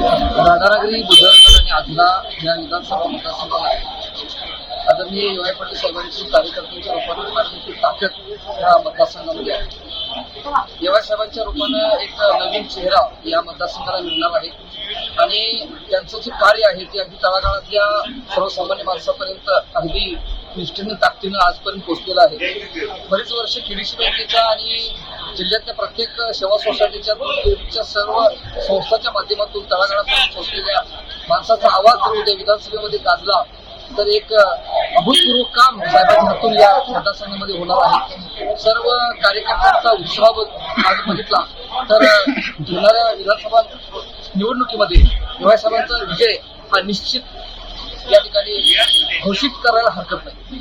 राधानगरी बुधवार आणि आजला या विधानसभा मतदारसंघाला आदरणीय युवाई पाटील साहेबांची कार्यकर्त्यांच्या रूपाने फार ताकद ह्या मतदारसंघामध्ये आहे. युवा साहेबांच्या रूपानं एक नवीन चेहरा या मतदारसंघाला मिळणार आहे. आणि त्यांचं जे कार्य आहे ते अगदी तळागाळातल्या सर्वसामान्य माणसापर्यंत अगदी निष्ठेनं ताकदीनं आजपर्यंत पोहोचलेलं आहे. बरीच वर्ष केडीसी बँकेच्या आणि जिल्ह्यातल्या प्रत्येक सेवा सोसायटीच्या दूरच्या सर्व संस्थांच्या माध्यमातून तळागाळापर्यंत पोहोचलेल्या माणसाचा आवाज जर उद्या विधानसभेमध्ये गाजला तर एक अभूतपूर्व काम साहेबांच्या हातून या मतदारसंघामध्ये होणार आहे. सर्व कार्यकर्त्यांचा उत्साह आज बघितला तर होणाऱ्या विधानसभा निवडणुकीमध्ये युवा साहेबांचा विजय हा निश्चित या ठिकाणी घोषित करायला हरकत नाही.